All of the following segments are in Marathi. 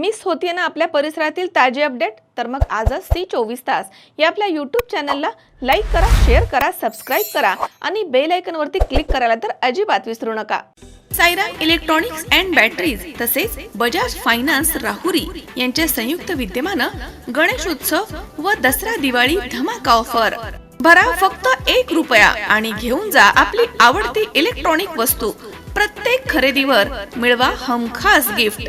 मिस होतीये ना आपल्या परिसरातील ताजे अपडेट? तर मग आजच सी चोवीस तास. या आपल्या यूट्यूब चॅनलला लाईक करा शेअर करा सबस्क्राईब करा आणि बेल आयकॉनवरती क्लिक करायला तर अजिबात विसरू नका. सायरा इलेक्ट्रॉनिक्स अँड बॅटरीज तसेच बजाज फायनान्स राहुरी यांच्या संयुक्त विद्यमानं गणेशोत्सव व दसरा दिवाळी धमाका ऑफर भरा फक्त एक रुपया आणि घेऊन जा आपली आवडती इलेक्ट्रॉनिक वस्तू. प्रत्येक खरेदीवर मिळवा हमखास गिफ्ट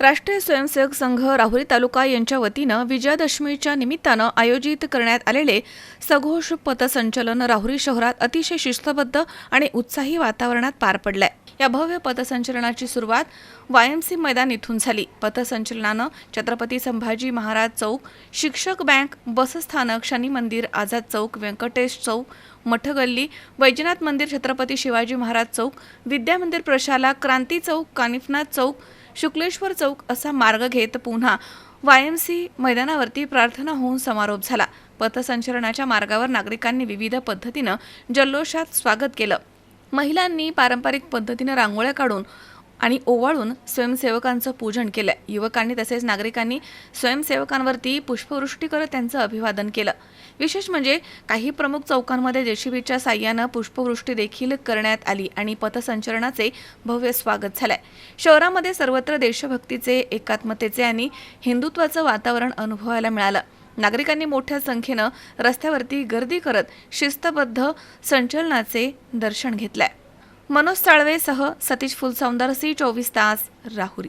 राष्ट्रीय स्वयंसेवक संघ राहुरी तालुका यांच्या वतीनं विजयादशमीच्या निमित्तानं आयोजित करण्यात आलेले सघोष पथसंचलन राहुरी शहरात अतिशय शिस्तबद्ध आणि उत्साही वातावरणात पार पडलंय. या भव्य पथसंचलनाची सुरुवात वायएमसी मैदान इथून झाली. पथसंचलनानं छत्रपती संभाजी महाराज चौक शिक्षक बँक बसस्थानक शनी मंदिर आझाद चौक व्यंकटेश चौक मठगल्ली वैजनाथ मंदिर छत्रपती शिवाजी महाराज चौक विद्या मंदिर प्रशाला क्रांती चौक कानिफनाथ चौक शुक्लेश्वर चौक असा मार्ग घेत पुन्हा वायएमसी मैदानावरती प्रार्थना होऊन समारोप झाला. पथसंचलनाच्या मार्गावर नागरिकांनी विविध पद्धतीनं जल्लोषात स्वागत केलं. महिलांनी पारंपरिक पद्धतीनं रांगोळ्या काढून आणि ओवाळून स्वयंसेवकांचं पूजन केलं. युवकांनी तसेच नागरिकांनी स्वयंसेवकांवरती पुष्पवृष्टी करत त्यांचं अभिवादन केलं. विशेष म्हणजे काही प्रमुख चौकांमध्ये जेसीबीच्या साह्यानं पुष्पवृष्टी देखील करण्यात आली आणि पथसंचलनाचे भव्य स्वागत झालंय. शहरामध्ये सर्वत्र देशभक्तीचे एकात्मतेचे आणि हिंदुत्वाचं वातावरण अनुभवायला मिळालं. नागरिकांनी मोठ्या संख्येनं रस्त्यावरती गर्दी करत शिस्तबद्ध संचलनाचे दर्शन घेतलंय. मनोज साळवेसह सतीश फुलसौंदर सी चोवीस तास राहुरी.